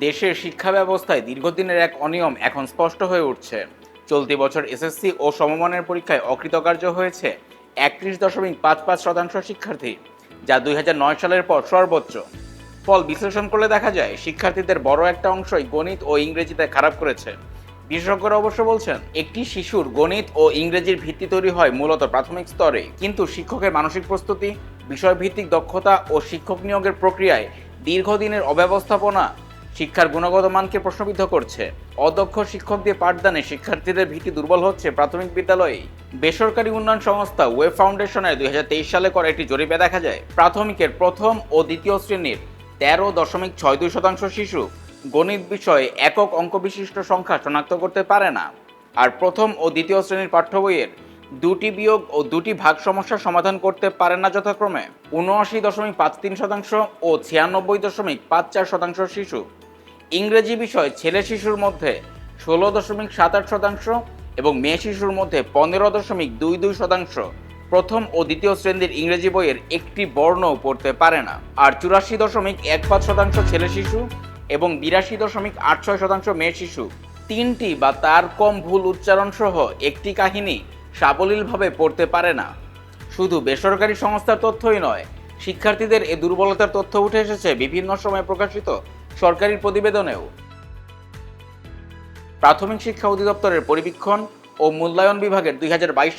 দেশের শিক্ষা ব্যবস্থায় দীর্ঘদিনের এক অনিয়ম এখন স্পষ্ট হয়ে উঠছে। চলতি বছর এসএসসি ও সমমানের পরীক্ষায় অকৃতকার্য হয়েছে একত্রিশ দশমিক পাঁচ পাঁচ শতাংশ শিক্ষার্থী, যা দুই নয় সালের পর সর্বোচ্চ। ফল বিশ্লেষণ করলে দেখা যায়, শিক্ষার্থীদের বড় একটা অংশই গণিত ও ইংরেজিতে খারাপ করেছে। বিশেষজ্ঞরা অবশ্য বলছেন, একটি শিশুর গণিত ও ইংরেজির ভিত্তি তৈরি হয় মূলত প্রাথমিক স্তরে, কিন্তু শিক্ষকের মানসিক প্রস্তুতি, বিষয়ভিত্তিক দক্ষতা ও শিক্ষক নিয়োগের প্রক্রিয়ায় দীর্ঘদিনের অব্যবস্থাপনা শিক্ষার গুণগত মানকে প্রশ্নবিদ্ধ করছে। অদক্ষ শিক্ষক দিয়ে পাঠদানে শিক্ষার্থীদের ভীতি দুর্বল হচ্ছে প্রাথমিক বিদ্যালয়েই। বেসরকারি উন্নয়ন সংস্থা ওয়েব ফাউন্ডেশনের দু হাজার তেইশ সালে করা একটি জরিপে দেখা যায়, প্রাথমিকের প্রথম ও দ্বিতীয় শ্রেণির তেরো দশমিক ছয় দুই শতাংশ শিশু গণিত বিষয়ে একক অঙ্ক বিশিষ্ট সংখ্যা শনাক্ত করতে পারে না। আর প্রথম ও দ্বিতীয় শ্রেণির পাঠ্য বইয়ের দুটি বিয়োগ ও দুটি ভাগ সমস্যার সমাধান করতে পারে না যথাক্রমে। উনআশি দশমিক পাঁচ তিন শতাংশ ও ছিয়ানব্বই দশমিক পাঁচ চার শতাংশ শিশু ইংরেজি বিষয় ছেলে শিশুর মধ্যে ষোলো দশমিক সাত আট শতাংশ এবং মেয়ে শিশুর মধ্যে পনেরো দশমিক দুই দুই শতাংশ প্রথম ও দ্বিতীয় শ্রেণির ইংরেজি বইয়ের একটি বর্ণও পড়তে পারে না। আর চুরাশি দশমিক এক পাঁচ শতাংশ ছেলে শিশু এবং বিরাশি দশমিক আট ছয় শতাংশ মেয়ে শিশু। তিনটি বা তার কম ভুল উচ্চারণ সহ একটি কাহিনী সাবলীলভাবে পড়তে পারে না। শুধু বেসরকারি সংস্থার তথ্যই নয়, শিক্ষার্থীদের এ দুর্বলতার তথ্য উঠে এসেছে বিভিন্ন সময়ে প্রকাশিত সরকারি প্রতিবেদনেও। প্রাথমিক শিক্ষা অধিদপ্তরের পরিবীক্ষণ ও মূল্যায়ন বিভাগের দুই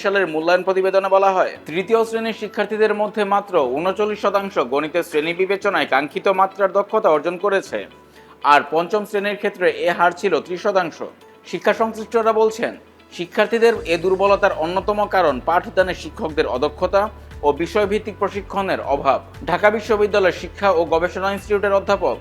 সালের মূল্যায়ন প্রতিবেদনে বলা হয়, তৃতীয় শ্রেণির শিক্ষার্থীদের মধ্যে মাত্র উনচল্লিশ শতাংশ গণিতের শ্রেণি বিবেচনায় কাঙ্ক্ষিত মাত্রার দক্ষতা অর্জন করেছে, আর পঞ্চম শ্রেণির ক্ষেত্রে এ হার ছিল ত্রিশ শতাংশ। শিক্ষা সংশ্লিষ্টরা বলছেন, শিক্ষার্থীদের এ দুর্বলতার অন্যতম কারণ পাঠদানে শিক্ষকদের অদক্ষতা ও বিষয়ভিত্তিক প্রশিক্ষণের অভাব। ঢাকা বিশ্ববিদ্যালয়ের শিক্ষা ও গবেষণা ইনস্টিটিউটের অধ্যাপক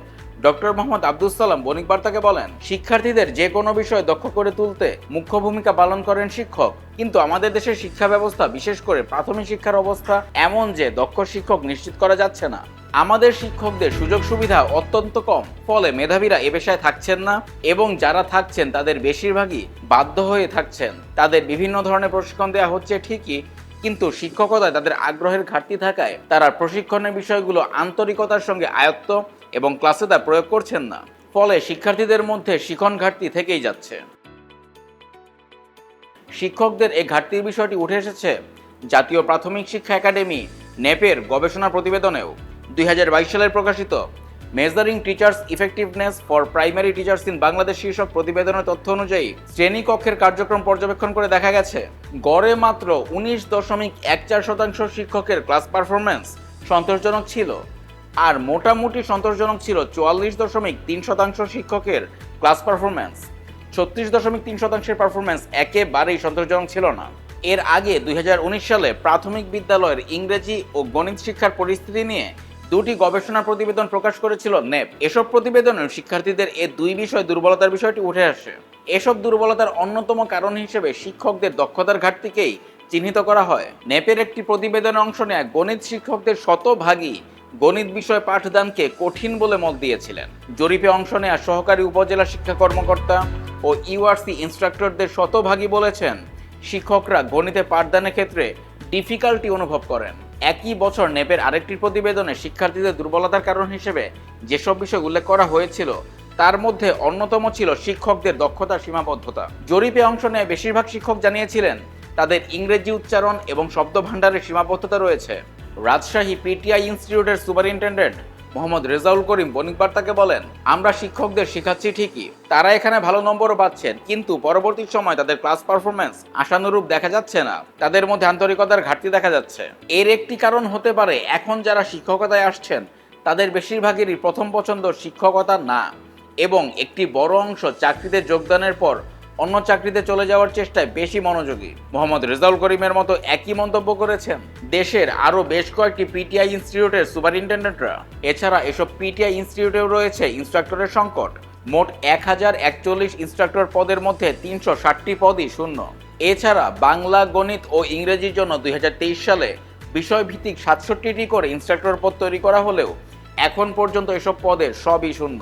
ডক্টর মোহাম্মদ আব্দুল সালাম বণিক বার্তাকে বলেন, শিক্ষার্থীদের যে কোনো বিষয় দক্ষ করে তুলতে মুখ্য ভূমিকা পালন করেন শিক্ষক। কিন্তু আমাদের দেশের শিক্ষা ব্যবস্থা, বিশেষ করে প্রাথমিক শিক্ষার অবস্থা, এমন যে দক্ষ শিক্ষক নিশ্চিত করা যাচ্ছে না। আমাদের শিক্ষকদের সুযোগ সুবিধা অত্যন্ত কম, ফলে মেধাবীরা এ পেশায় থাকছেন না এবং যারা থাকছেন তাদের বেশিরভাগই বাধ্য হয়ে থাকছেন। তাদের বিভিন্ন ধরনের প্রশিক্ষণ দেওয়া হচ্ছে ঠিকই, কিন্তু শিক্ষকতায় তাদের আগ্রহের ঘাটতি থাকায় তারা প্রশিক্ষণের বিষয়গুলো আন্তরিকতার সঙ্গে আয়ত্ত এবং ক্লাসে তা প্রয়োগ করছেন না। ফলে শিক্ষার্থীদের মধ্যে শিখন ঘাটতি থেকেই যাচ্ছে। শিক্ষকদের এই ঘাটতির বিষয়টি উঠে এসেছে জাতীয় প্রাথমিক শিক্ষা একাডেমি, নেপের গবেষণা প্রতিবেদনেও। দুই সালের প্রকাশিত measuring teachers effectiveness for primary teachers in Bangladesh শীর্ষক প্রতিবেদনের তথ্য অনুযায়ী শ্রেণীকক্ষের কার্যক্রম পর্যবেক্ষণ করে দেখা গেছে, গড়ে মাত্র উনিশ দশমিক এক চার শতাংশ শিক্ষকের ক্লাস পারফরমেন্স সন্তোষজনক ছিল। আর মোটামুটি সন্তোষজনক ছিল চুয়াল্লিশ দশমিক তিন শতাংশ শিক্ষকের ক্লাস পারফরমেন্স ছত্রিশ দশমিক তিন শতাংশের পারফরমেন্স একেবারেই সন্তোষজনক ছিল না। এর আগে দুই সালে প্রাথমিক বিদ্যালয়ের ইংরেজি ও গণিত শিক্ষার পরিস্থিতি নিয়ে দুটি গবেষণা প্রতিবেদন প্রকাশ করেছিল নেপ। এসব প্রতিবেদনে শিক্ষার্থীদের এ দুই বিষয় দুর্বলতার বিষয়টি উঠে আসে। এসব দুর্বলতার অন্যতম কারণ হিসেবে শিক্ষকদের দক্ষতার ঘাটতিকেই চিহ্নিত করা হয়। নেপের একটি প্রতিবেদনে অংশ নেয় গণিত শিক্ষকদের শতভাগই গণিত বিষয় পাঠদানকে কঠিন বলে মত দিয়েছিলেন। জরিপে অংশ নেওয়া সহকারী উপজেলা শিক্ষা কর্মকর্তা ও ইউআরসি ইনস্ট্রাক্টরদের শতভাগী বলেছেন, শিক্ষকরা গণিতে পাঠদানের ক্ষেত্রে ডিফিকাল্টি অনুভব করেন। একই বছর নেপের আরেকটি প্রতিবেদনে শিক্ষার্থীদের দুর্বলতার কারণ হিসেবে যেসব বিষয় উল্লেখ করা হয়েছিল, তার মধ্যে অন্যতম ছিল শিক্ষকদের দক্ষতার সীমাবদ্ধতা। জরিপে অংশ নেয় বেশিরভাগ শিক্ষক জানিয়েছিলেন, তাদের ইংরেজি উচ্চারণ এবং শব্দ ভাণ্ডারের সীমাবদ্ধতা রয়েছে। রাজশাহী পিটিআই ইনস্টিটিউটের সুপারিনটেন্ডেন্ট মোহাম্মদ রেজাউল করিম বণিক বার্তাকে বলেন, আমরা শিক্ষকদের শেখাচ্ছি ঠিকই, তারা এখানে ভালো নম্বরও পাচ্ছেন, কিন্তু পরবর্তী সময় তাদের ক্লাস পারফরমেন্স আশানুরূপ দেখা যাচ্ছে না। তাদের মধ্যে আন্তরিকতার ঘাটতি দেখা যাচ্ছে। এর একটি কারণ হতে পারে, এখন যারা শিক্ষকতায় আসছেন, তাদের বেশিরভাগেরই প্রথম পছন্দ শিক্ষকতা না, এবং একটি বড় অংশ চাকরিতে যোগদানের পর অন্য চাকরিতে চলে যাওয়ার চেষ্টায় বেশি মনোযোগী। মোহাম্মদ রেজাউল করিমের মতো একই মন্তব্য করেছেন দেশের আরও বেশ কয়েকটি পিটিআই ইনস্টিটিউটের সুপারিনটেন্ডেন্টরা। এছাড়া এসব পিটিআই ইনস্টিটিউটেও রয়েছে ইনস্ট্রাক্টরের সংকট। মোট এক হাজার একচল্লিশ ইনস্ট্রাক্টর পদের মধ্যে তিনশো ষাটটি পদই শূন্য। এছাড়া বাংলা, গণিত ও ইংরেজির জন্য দুই হাজার তেইশ সালে বিষয়ভিত্তিক সাতষট্টিটি করে ইনস্ট্রাক্টর পদ তৈরি করা হলেও এখন পর্যন্ত এসব পদের সবই শূন্য।